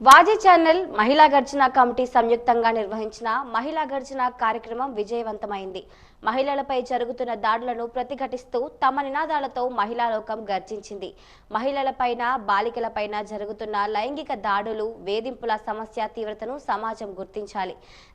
వాజీ channel మహిళా గర్జన committee సంయుక్తంగా నిర్వహించిన మహిళా గర్జన కార్యక్రమం విజయవంతమైంది. మహిళలపై జరుగుతున్న దాడులను ప్రతిఘటిస్తూ తమ నినాదాలతో మహిళా లోకం గర్జించింది. మహిళలపైన బాలికలపైన జరుగుతున్న లైంగిక దాడులు వేధింపుల సమస్య తీవ్రతను సమాజం గుర్తించాలి.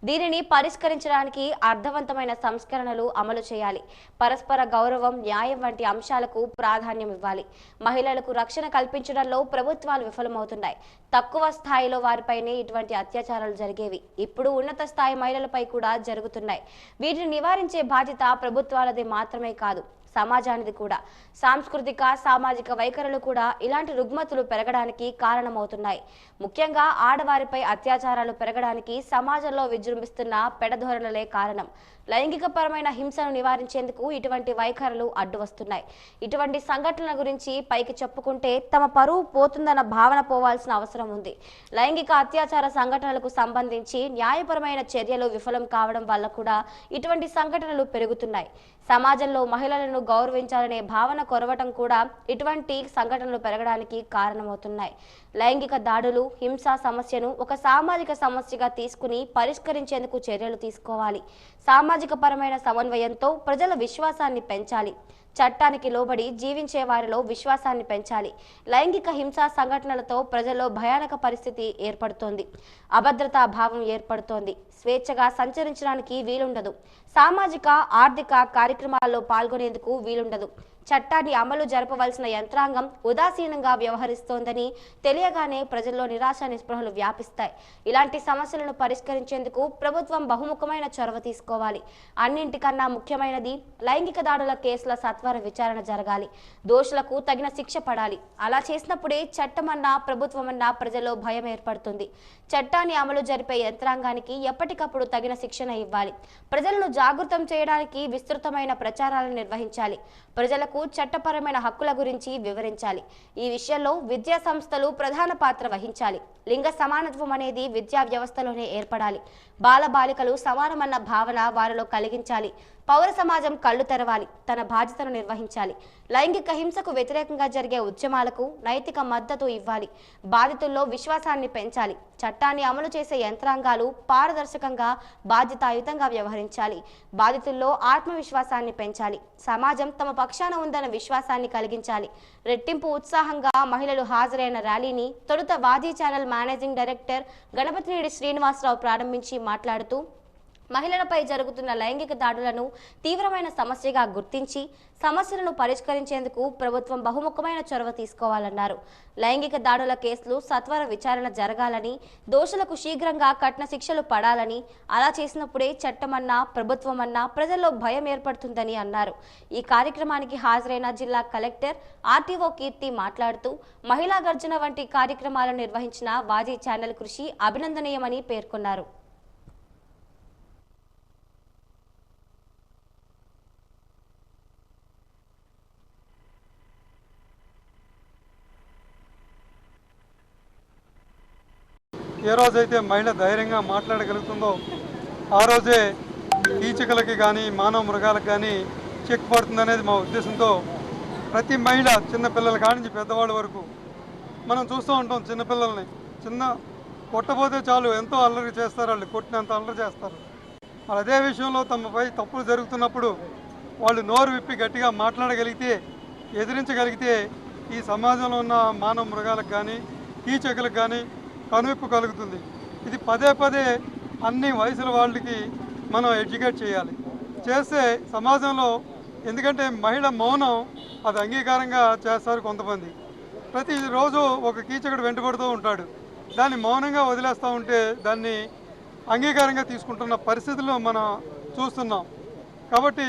దీనిని పరిష్కరించడానికి అర్థవంతమైన సంస్కరణలు అమలు చేయాలి. పరస్పర గౌరవం న్యాయం వంటి అంశాలకు ప్రాధాన్యం ఇవ్వాలి. మహిళలకు రక్షణ కల్పించడంలో ప్రభుత్వాలు విఫలమవుతున్నాయి. తక్కువ స్థాయిలో వారిపైనే ఇటువంటి అత్యాచారాలు జరిగేవి. ఇప్పుడు ఉన్నత స్థాయి మహిళలపై కూడా జరుగుతున్నాయి. వీటిని నివారించే బాధ్యత ప్రభుత్వాలది మాత్రమే కాదు సమాజానిది కూడా. సాంస్కృతిక సామాజిక వైఖరులు కూడా ఇలాంటి రుగ్మతులు పెరగడానికి కారణమవుతున్నాయి. ముఖ్యంగా ఆడవారిపై అత్యాచారాలు పెరగడానికి సమాజంలో విజృంభిస్తున్న పెడధోరణులే కారణం. లైంగికపరమైన హింసను నివారించేందుకు ఇటువంటి వైఖరులు అడ్డు వస్తున్నాయి ఇటువంటి సంఘటనల గురించి పైకి చెప్పుకుంటే తమ పరువు పోతుందన్న భావన పోవాల్సిన అవసరం ఉంది. లైంగిక అత్యాచార సంఘటనలకు సంబంధించి న్యాయపరమైన చర్యలు విఫలం కావడం వల్ల కూడా ఇటువంటి సంఘటనలు పెరుగుతున్నాయి. సమాజంలో మహిళలను గౌరవించాలనే భావన కొరవటం కూడా ఇటువంటి సంఘటనలు పెరగడానికి కారణమవుతున్నాయి. లైంగిక దాడులు హింస సమస్యను ఒక సామాజిక సమస్యగా తీసుకుని పరిష్కరించేందుకు చర్యలు తీసుకోవాలి. సామాజిక పరమైన సమన్వయంతో ప్రజల విశ్వాసాన్ని పెంచాలి. చట్టానికి లోబడి జీవించే వారిలో విశ్వాసాన్ని పెంచాలి. లైంగిక హింసా సంఘటనలతో ప్రజల్లో భయానక పరిస్థితి ఏర్పడుతోంది. అభద్రతా భావం ఏర్పడుతోంది. స్వేచ్ఛగా సంచరించడానికి వీలుండదు. సామాజిక ఆర్థిక కార్యక్రమాల్లో పాల్గొనేందుకు వీలుండదు. చట్టాన్ని అమలు జరపవలసిన యంత్రాంగం ఉదాసీనంగా వ్యవహరిస్తోందని తెలియగానే ప్రజల్లో నిరాశ నిస్పృహలు వ్యాపిస్తాయి. ఇలాంటి సమస్యలను పరిష్కరించేందుకు ప్రభుత్వం బహుముఖమైన చొరవ తీసుకోవాలి. అన్నింటికన్నా ముఖ్యమైనది లైంగిక దాడుల కేసుల సత్వర విచారణ జరగాలి. దోషులకు తగిన శిక్ష పడాలి. అలా చేసినప్పుడే చట్టమన్నా ప్రభుత్వమన్నా ప్రజల్లో భయం ఏర్పడుతుంది. చట్టాన్ని అమలు జరిపే యంత్రాంగానికి ఎప్పటికప్పుడు తగిన శిక్షణ ఇవ్వాలి. ప్రజలను జాగృతం చేయడానికి విస్తృతమైన ప్రచారాలను నిర్వహించాలి. ప్రజలకు చట్టపరమైన హక్కుల గురించి వివరించాలి. ఈ విషయంలో విద్యా సంస్థలు ప్రధాన పాత్ర వహించాలి. లింగ సమానత్వం అనేది విద్యా వ్యవస్థలోనే ఏర్పడాలి. బాలబాలికలు సమానమన్న భావన వారిలో కలిగించాలి. పౌర సమాజం కళ్ళు తెరవాలి. తన బాధ్యతను నిర్వహించాలి. లైంగిక హింసకు వ్యతిరేకంగా జరిగే ఉద్యమాలకు నైతిక మద్దతు ఇవ్వాలి. బాధితుల్లో విశ్వాసాన్ని పెంచాలి. చట్టాన్ని అమలు చేసే యంత్రాంగాలు పారదర్శకంగా బాధ్యతాయుతంగా వ్యవహరించాలి. బాధితుల్లో ఆత్మవిశ్వాసాన్ని పెంచాలి. సమాజం తమ పక్షాన ఉందన్న విశ్వాసాన్ని కలిగించాలి. రెట్టింపు ఉత్సాహంగా మహిళలు హాజరైన ర్యాలీని తొలుత వాదీ channel managing director Ganapathineedi Srinivasarao ప్రారంభించి మాట్లాడుతూ మహిళలపై జరుగుతున్న లైంగిక దాడులను తీవ్రమైన సమస్యగా గుర్తించి సమస్యలను పరిష్కరించేందుకు ప్రభుత్వం బహుముఖమైన చొరవ తీసుకోవాలన్నారు. లైంగిక దాడుల కేసులు సత్వర విచారణ జరగాలని దోషులకు శీఘ్రంగా కఠిన శిక్షలు పడాలని అలా చేసినప్పుడే చట్టమన్నా ప్రభుత్వమన్నా ప్రజల్లో భయం ఏర్పడుతుందని అన్నారు. ఈ కార్యక్రమానికి హాజరైన జిల్లా కలెక్టర్ ఆర్టీఓ కీర్తి మాట్లాడుతూ మహిళా గర్జన వంటి కార్యక్రమాలను నిర్వహించిన వాజీ ఛానల్ కృషి అభినందనీయమని పేర్కొన్నారు. ఏ రోజైతే మహిళ ధైర్యంగా మాట్లాడగలుగుతుందో ఆ రోజే కీచకులకి కానీ మానవ మృగాలకు కానీ చెక్ పడుతుందనేది మా ఉద్దేశంతో ప్రతి మహిళ చిన్నపిల్లల కానించి నుంచి పెద్దవాళ్ళ వరకు మనం చూస్తూ ఉంటాం చిన్నపిల్లల్ని చిన్న కొట్టబోతే చాలు ఎంతో అల్లరి చేస్తారు వాళ్ళు కొట్టినంత అల్లరి చేస్తారు. మరి అదే విషయంలో తమపై తప్పులు జరుగుతున్నప్పుడు వాళ్ళు నోరు విప్పి గట్టిగా మాట్లాడగలిగితే ఎదిరించగలిగితే ఈ సమాజంలో ఉన్న మానవ మృగాలకు కానీ కీచకులకు కానీ కనువిప్పు కలుగుతుంది. ఇది పదే పదే అన్ని వయసుల వాళ్ళకి మనం ఎడ్యుకేట్ చేయాలి. చేస్తే సమాజంలో ఎందుకంటే మహిళ మౌనం అది అంగీకారంగా చేస్తారు కొంతమంది. ప్రతిరోజు ఒక కీచకుడు వెంటబడుతూ ఉంటాడు. దాన్ని మౌనంగా వదిలేస్తూ ఉంటే దాన్ని అంగీకారంగా తీసుకుంటున్న పరిస్థితుల్లో మనం చూస్తున్నాం. కాబట్టి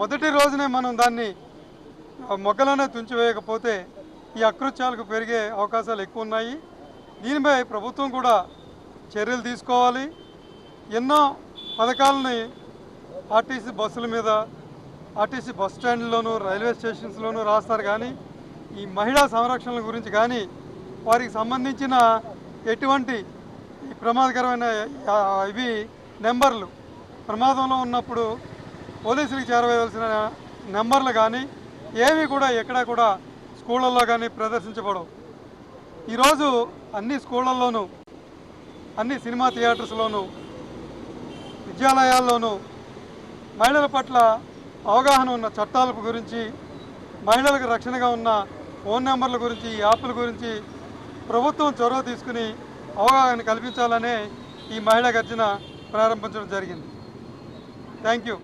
మొదటి రోజునే మనం దాన్ని ఆ మొగ్గలోనే తుంచివేయకపోతే ఈ అకృత్యాలకు పెరిగే అవకాశాలు ఎక్కువ ఉన్నాయి. దీనిపై ప్రభుత్వం కూడా చర్యలు తీసుకోవాలి. ఎన్నో పథకాలని ఆర్టీసీ బస్సుల మీద ఆర్టీసీ బస్ స్టాండ్లోను రైల్వే స్టేషన్స్లోనూ రాస్తారు కానీ ఈ మహిళా సంరక్షణ గురించి కానీ వారికి సంబంధించిన ఎటువంటి ఈ ప్రమాదకరమైన ఇవి నెంబర్లు. ప్రమాదంలో ఉన్నప్పుడు పోలీసులకు చేరవేయవలసిన నెంబర్లు కానీ ఏవి కూడా ఎక్కడా కూడా స్కూళ్ళల్లో కానీ ప్రదర్శించబడవు. ఈరోజు అన్ని స్కూళ్ళల్లోనూ అన్ని సినిమా థియేటర్స్లోనూ విద్యాలయాల్లోనూ మహిళల పట్ల అవగాహన ఉన్న చట్టాల గురించి మహిళలకు రక్షణగా ఉన్న ఫోన్ నెంబర్ల గురించి యాప్ల గురించి ప్రభుత్వం చొరవ తీసుకుని అవగాహన కల్పించాలనే ఈ మహిళా గర్జన ప్రారంభించడం జరిగింది. Thank you.